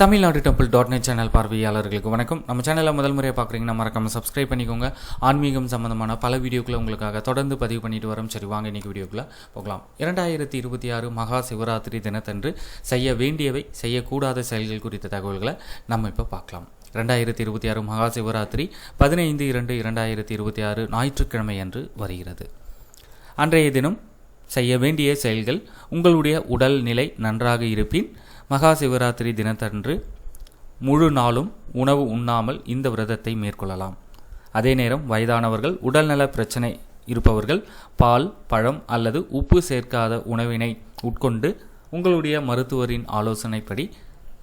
Tamil Nadu temple dot net channel பார்வையாளர்களுக்கு வணக்கம். நம்ம சேனலை முதல் முறையாக பார்க்குறீங்கன்னா மறக்காம சப்ஸ்கிரைப் பண்ணிக்கோங்க. ஆன்மீகம் சம்பந்தமான பல வீடியோக்களை உங்களுக்காக தொடர்ந்து பதிவு பண்ணிட்டு வரோம். சரி வாங்க இன்னைக்கு வீடியோக்குள்ளே போகலாம். இரண்டாயிரத்தி இருபத்தி ஆறு மகா சிவராத்திரி தினத்தன்று செய்ய வேண்டியவை செய்யக்கூடாத செயல்கள் குறித்த தகவல்களை நம்ம இப்போ பார்க்கலாம். ரெண்டாயிரத்தி இருபத்தி ஆறு மகா சிவராத்திரி பதினைந்து இரண்டு இரண்டாயிரத்தி இருபத்தி ஆறு ஞாயிற்றுக்கிழமை அன்று வருகிறது. அன்றைய தினம் செய்ய வேண்டிய செயல்கள் உங்களுடைய உடல் நிலை நன்றாக இருப்பின் மகா சிவராத்திரி தினத்தன்று முழு நாளும் உணவு உண்ணாமல் இந்த விரதத்தை மேற்கொள்ளலாம். அதே நேரம் வயதானவர்கள் உடல்நல பிரச்சனை இருப்பவர்கள் பால் பழம் அல்லது உப்பு சேர்க்காத உணவினை உட்கொண்டு உங்களுடைய மருத்துவரின் ஆலோசனைப்படி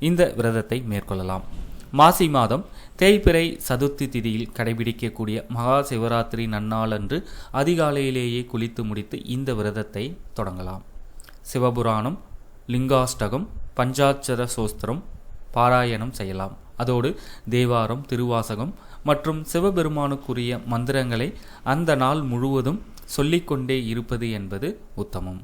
இந்த விரதத்தை மேற்கொள்ளலாம். மாசி மாதம் தேய்பிறை சதுர்த்தி திதியில் கடைபிடிக்கக்கூடிய மகா சிவராத்திரி நன்னாளன்று அதிகாலையிலேயே குளித்து முடித்து இந்த விரதத்தை தொடங்கலாம். சிவபுராணம் லிங்காஷ்டகம் பஞ்சாட்சர சோஸ்திரம் பாராயணம் செய்யலாம். அதோடு தேவாரம் திருவாசகம் மற்றும் சிவபெருமானுக்குரிய மந்திரங்களை அந்த நாள் முழுவதும் சொல்லிக்கொண்டே இருப்பது என்பது உத்தமம்.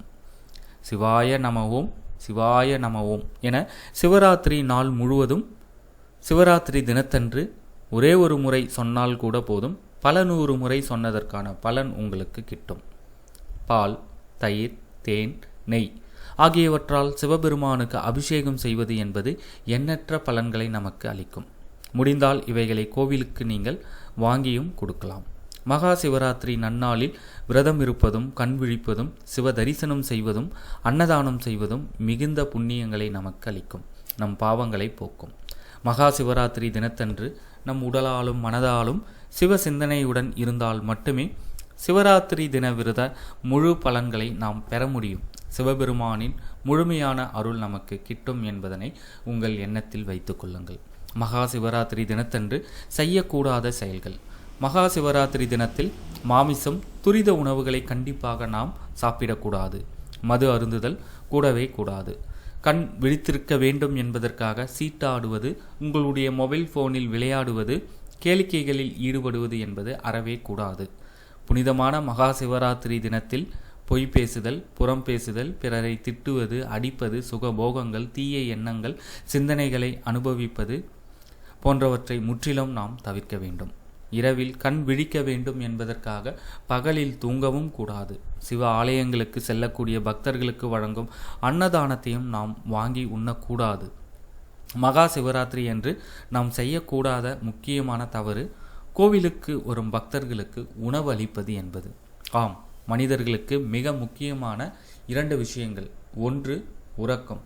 சிவாய நமவோம் சிவாய நமவோம் என சிவராத்திரி நாள் முழுவதும் சிவராத்திரி தினத்தன்று ஒரே ஒரு முறை சொன்னால் கூட போதும் பல நூறு முறை சொன்னதற்கான பலன் உங்களுக்கு கிட்டும். பால் தயிர் தேன் நெய் ஆகியவற்றால் சிவபெருமானுக்கு அபிஷேகம் செய்வது என்பது எண்ணற்ற பலன்களை நமக்கு அளிக்கும். முடிந்தால் இவைகளை கோவிலுக்கு நீங்கள் வாங்கியும் கொடுக்கலாம். மகா சிவராத்திரி நன்னாளில் விரதம் இருப்பதும் கண் விழிப்பதும் சிவ தரிசனம் செய்வதும் அன்னதானம் செய்வதும் மிகுந்த புண்ணியங்களை நமக்கு அளிக்கும். நம் பாவங்களை போக்கும். மகா சிவராத்திரி தினத்தன்று நம் உடலாலும் மனதாலும் சிவ சிந்தனையுடன் இருந்தால் மட்டுமே சிவராத்திரி தின விரத முழு பலன்களை நாம் பெற முடியும். சிவபெருமானின் முழுமையான அருள் நமக்கு கிட்டும் என்பதனை உங்கள் எண்ணத்தில் வைத்துக் கொள்ளுங்கள். மகா சிவராத்திரி தினத்தன்று செய்யக்கூடாத செயல்கள். மகா சிவராத்திரி தினத்தில் மாமிசம் துரித உணவுகளை கண்டிப்பாக நாம் சாப்பிடக்கூடாது. மது அருந்துதல் கூடவே கூடாது. கண் விழித்திருக்க வேண்டும் என்பதற்காக சீட்டாடுவது உங்களுடைய மொபைல் போனில் விளையாடுவது கேளிக்கைகளில் ஈடுபடுவது என்பது அறவே கூடாது. புனிதமான மகா சிவராத்திரி தினத்தில் பொய் பேசுதல் புறம் பேசுதல் பிறரை திட்டுவது அடிப்பது சுகபோகங்கள் தீய எண்ணங்கள் சிந்தனைகளை அனுபவிப்பது போன்றவற்றை முற்றிலும் நாம் தவிர்க்க வேண்டும். இரவில் கண் விழிக்க வேண்டும் என்பதற்காக பகலில் தூங்கவும் கூடாது. சிவ ஆலயங்களுக்கு செல்லக்கூடிய பக்தர்களுக்கு வழங்கும் அன்னதானத்தையும் நாம் வாங்கி உண்ணக்கூடாது. மகா சிவராத்திரி என்று நாம் செய்யக்கூடாத முக்கியமான தவறு கோவிலுக்கு வரும் பக்தர்களுக்கு உணவு அளிப்பது என்பது. ஆம். மனிதர்களுக்கு மிக முக்கியமான இரண்டு விஷயங்கள். ஒன்று உறக்கம்.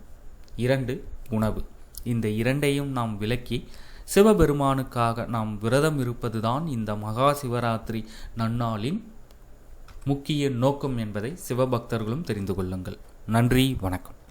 இரண்டு உணவு. இந்த இரண்டையும் நாம் விலக்கி சிவபெருமானுக்காக நாம் விரதம் இருப்பதுதான் இந்த மகா சிவராத்திரி நன்னாளின் முக்கிய நோக்கம் என்பதை சிவபக்தர்களும் தெரிந்து கொள்ளுங்கள். நன்றி வணக்கம்.